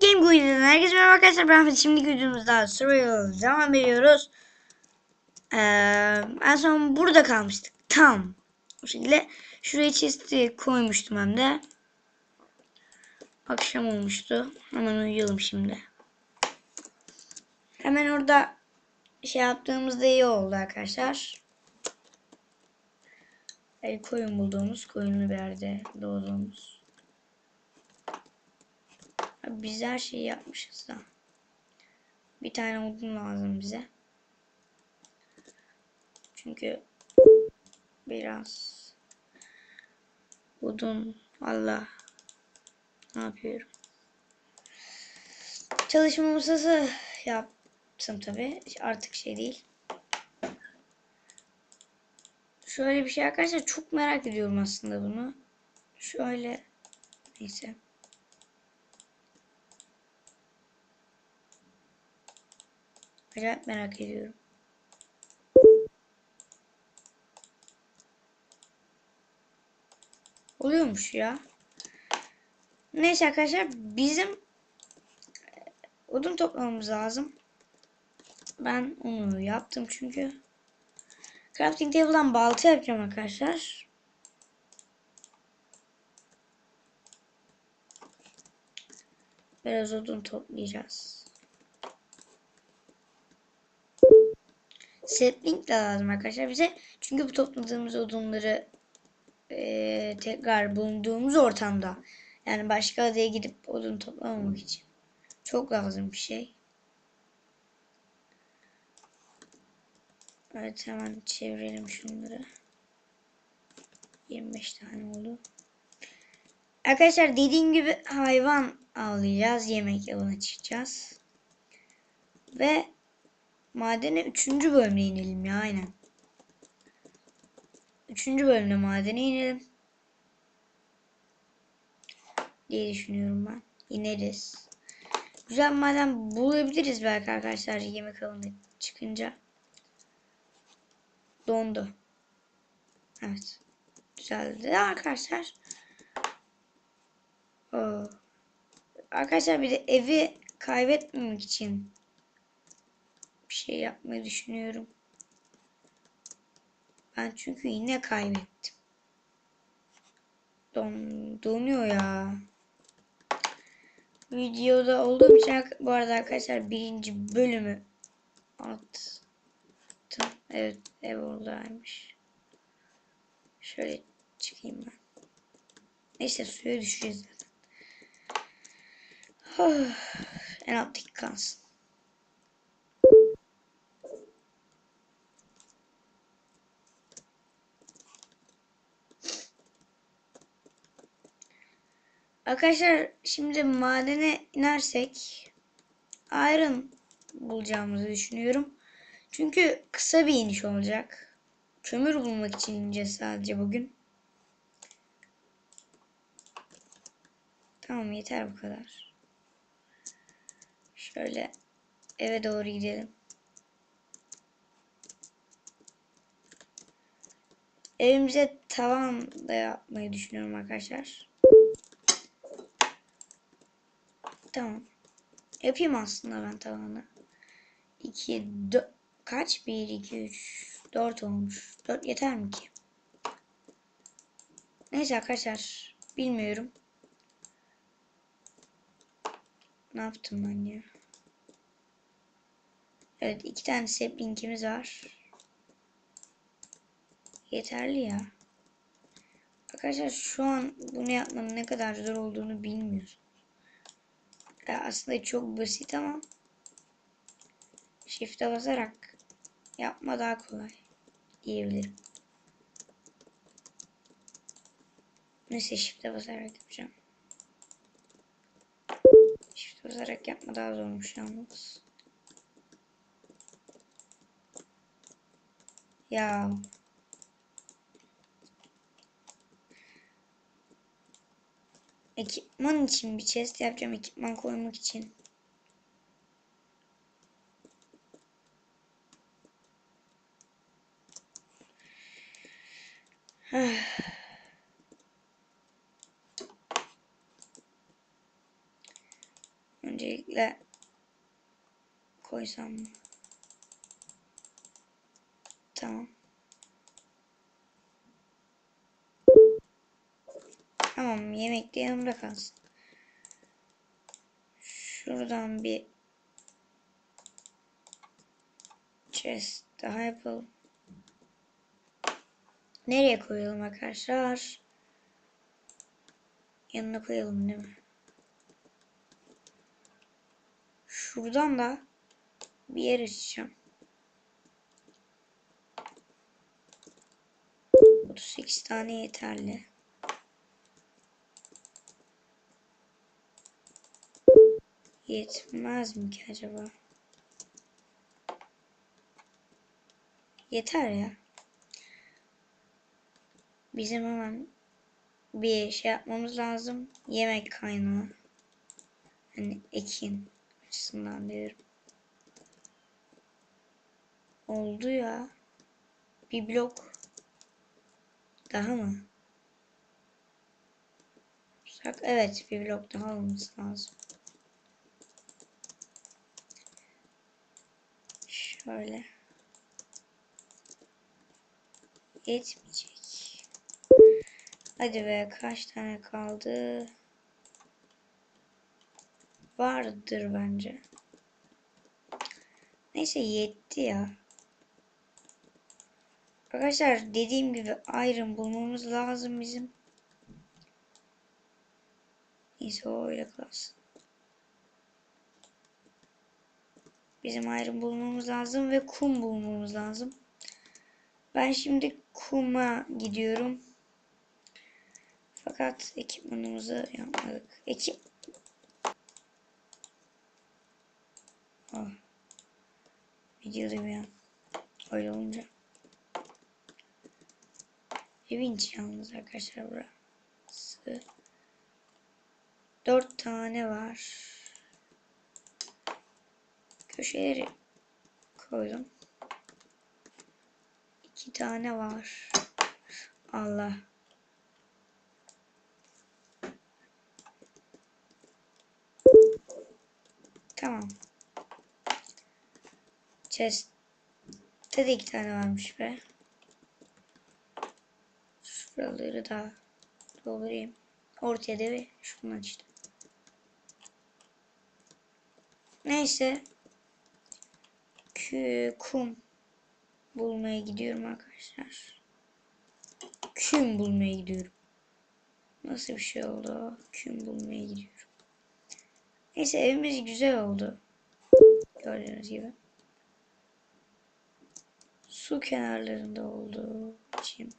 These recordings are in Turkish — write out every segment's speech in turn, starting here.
Game Guide'den herkese merhaba arkadaşlar. Ben Fatih. Şimdiki videomuzda Survival devam ediyoruz. Ee, en son burada kalmıştık. Tam. Bu şekilde. Şuraya chest'i koymuştum hem de. Akşam olmuştu. Hemen uyuyalım şimdi. Hemen orada şey yaptığımızda iyi oldu arkadaşlar. El koyun bulduğumuz, koyunlu bir yerde doğduğumuz. Biz her şeyi yapmışız da. Bir tane odun lazım bize. Çünkü biraz odun Allah ne yapıyorum? Çalışma masası yaptım tabi. Artık şey değil. Şöyle bir şey arkadaşlar çok merak ediyorum aslında bunu. Şöyle neyse. Acayip merak ediyorum. Oluyormuş ya. Neyse arkadaşlar bizim e, odun toplamamız lazım. Ben onu yaptım çünkü. Crafting table'dan balta yapacağım arkadaşlar. Biraz odun toplayacağız. Sapling de lazım arkadaşlar bize. Çünkü bu topladığımız odunları eee, tekrar bulunduğumuz ortamda yani başka adaya gidip odun toplamamak için çok lazım bir şey. Evet hemen çevirelim şunları. 25 tane oldu. Arkadaşlar dediğim gibi hayvan avlayacağız. Yemek yoluna çıkacağız. Ve madene 3. bölümde inelim ya aynen. 3. bölümde madene inelim. Diye düşünüyorum ben. İneriz. Güzel maden bulabiliriz belki arkadaşlar yemek avına çıkınca. Dondu. Evet. Güzeldi arkadaşlar. Oo. Arkadaşlar bir de evi kaybetmemek için bir şey yapmayı düşünüyorum. Ben çünkü yine kaybettim. Don, donuyor ya. Videoda olduğum için bu arada arkadaşlar birinci bölümü attım. Evet ev oradaymış. Şöyle çıkayım ben. Neyse suya düşeceğiz zaten. en alttaki kalsın. Arkadaşlar şimdi madene inersek iron bulacağımızı düşünüyorum. Çünkü kısa bir iniş olacak. Kömür bulmak için ineceğiz sadece bugün. Tamam yeter bu kadar. Şöyle eve doğru gidelim. Evimize tavan da yapmayı düşünüyorum arkadaşlar. Tamam. Yapayım aslında ben tavanı. 2 4 kaç? 1 2 3 4 olmuş. 4 yeter mi ki? Neyse arkadaşlar bilmiyorum. Ne yaptım ben ya? Evet iki tane saplingimiz var. Yeterli ya. Arkadaşlar şu an bunu yapmanın ne kadar zor olduğunu bilmiyoruz. Aslında çok basit ama Shift'e basarak yapma daha kolay diyebilirim. Neyse Shift'e basarak yapacağım. Shift'e basarak yapma daha zormuş yalnız. Ya ekipman için bir chest yapacağım ekipman koymak için. Öncelikle koysam mı? Tamam. De yanımda kalsın. Şuradan bir chest daha yapalım. Nereye koyalım arkadaşlar? Yanına koyalım değil mi? Şuradan da bir yer açacağım. 38 tane yeterli. Yetmez mi ki acaba? Yeter ya. Bizim hemen bir şey yapmamız lazım. Yemek kaynağı. Hani ekin açısından diyorum. Oldu ya. Bir blok daha mı? Evet bir blok daha olması lazım. Şöyle. Yetmeyecek. Hadi be kaç tane kaldı? Vardır bence. Neyse yetti ya. Arkadaşlar dediğim gibi iron bulmamız lazım bizim. Neyse öyle kalsın. Bizim iron bulmamız lazım ve kum bulmamız lazım. Ben şimdi kuma gidiyorum. Fakat ekipmanımızı yapmadık. Ekip Oh. Videodayım ya. Öyle olunca. Evin içi yalnız arkadaşlar burası. Dört tane var. Köşeleri koydum. İki tane var. Allah. Tamam. Chest'te de iki tane varmış be. Şuraları da doldurayım. Ortaya da ve şunu açtım. Neyse. Kum bulmaya gidiyorum arkadaşlar. Küm bulmaya gidiyorum. Nasıl bir şey oldu? Küm bulmaya gidiyorum. Neyse evimiz güzel oldu. Gördüğünüz gibi. Su kenarlarında olduğu için.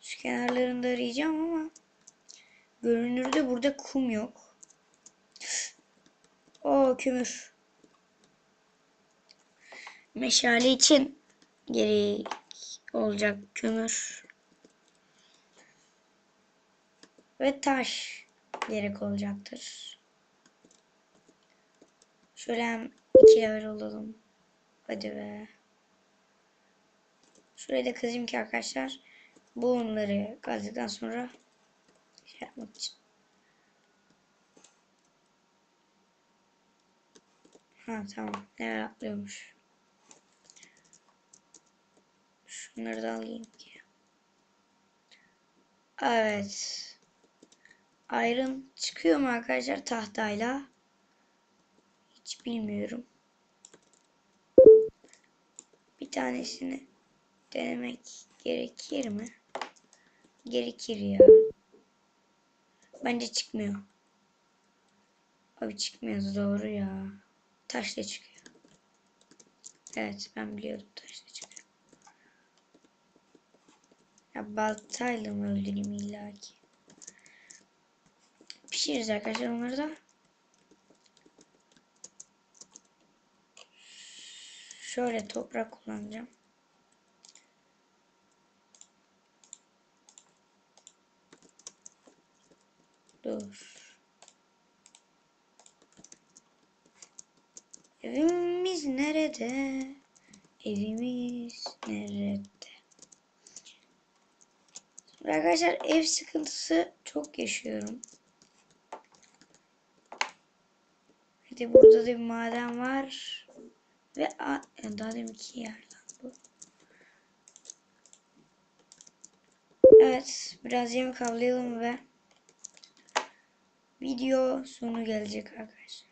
Su kenarlarında arayacağım ama görünürde burada kum yok. O kömür. Meşale için gerek olacak kömür. Ve taş gerek olacaktır. Şöyle hem iki level olalım. Hadi be. Şuraya da kazayım ki arkadaşlar bu onları kazdıktan sonra şey yapmak için. Ha tamam. Neler atlıyormuş. Şunları da alayım ki. Evet. Iron çıkıyor mu arkadaşlar tahtayla? Hiç bilmiyorum. Bir tanesini denemek gerekir mi? Gerekir ya. Bence çıkmıyor. Abi çıkmıyor doğru ya. Taşla çıkıyor. Evet ben biliyordum taşla çıkıyor. Ya baltayla mı öldüreyim illaki? Pişiririz arkadaşlar onları da. Şöyle toprak kullanacağım. Dur. Evimiz nerede? Evimiz nerede? Arkadaşlar ev sıkıntısı çok yaşıyorum. Hadi burada da bir maden var. Ve daha deminki yerden bu. Evet. Biraz yemek avlayalım ve video sonu gelecek arkadaşlar.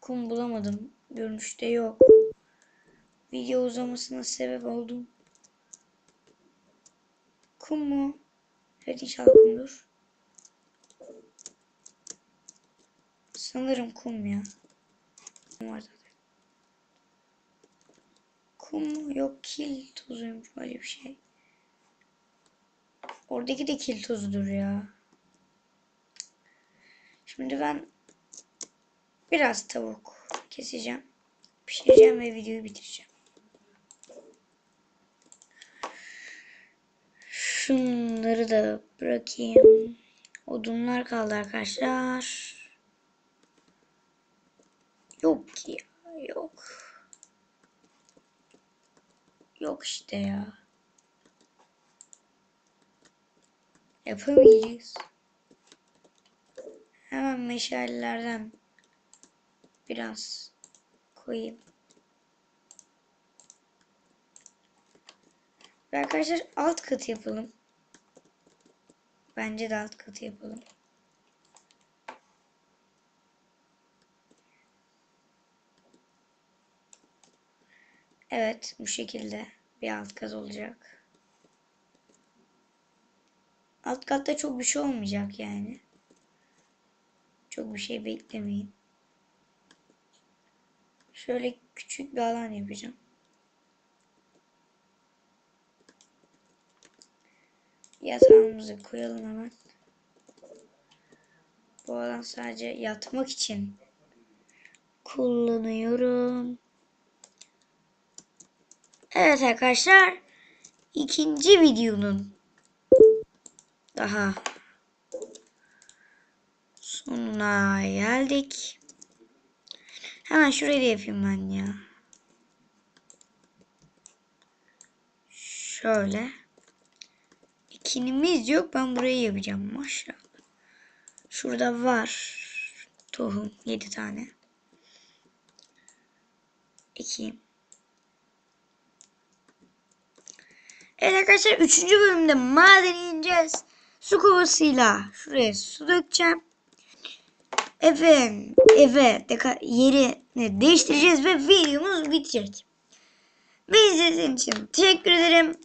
Kum bulamadım. Görünüşte yok. Video uzamasına sebep oldum. Kum mu? Evet inşallah kumdur. Sanırım kum ya. Kum var zaten. Kum mu? Yok kil tozuymuş böyle bir şey. Oradaki de kil tozudur ya. Şimdi ben biraz tavuk keseceğim. Pişireceğim ve videoyu bitireceğim. Şunları da bırakayım. Odunlar kaldı arkadaşlar. Yok ki ya, yok. Yok işte ya. Yapamayacağız. Hemen meşalelerden biraz koyayım. Ve arkadaşlar alt katı yapalım. Bence de alt katı yapalım. Evet bu şekilde bir alt kat olacak. Alt katta çok bir şey olmayacak yani. Çok bir şey beklemeyin. Şöyle küçük bir alan yapacağım. Yatağımızı koyalım hemen. Bu alan sadece yatmak için kullanıyorum. Evet arkadaşlar. ikinci videonun daha sonuna geldik. Hemen şurayı da yapayım ben ya. Şöyle. İkinimiz yok. Ben burayı yapacağım maşallah. Şurada var. Tohum 7 tane. Ekeyim. Evet arkadaşlar 3. bölümde maden ineceğiz. Su kovasıyla şuraya su dökeceğim. Eve, eve yerini değiştireceğiz ve videomuz bitecek. Beni izlediğiniz için teşekkür ederim.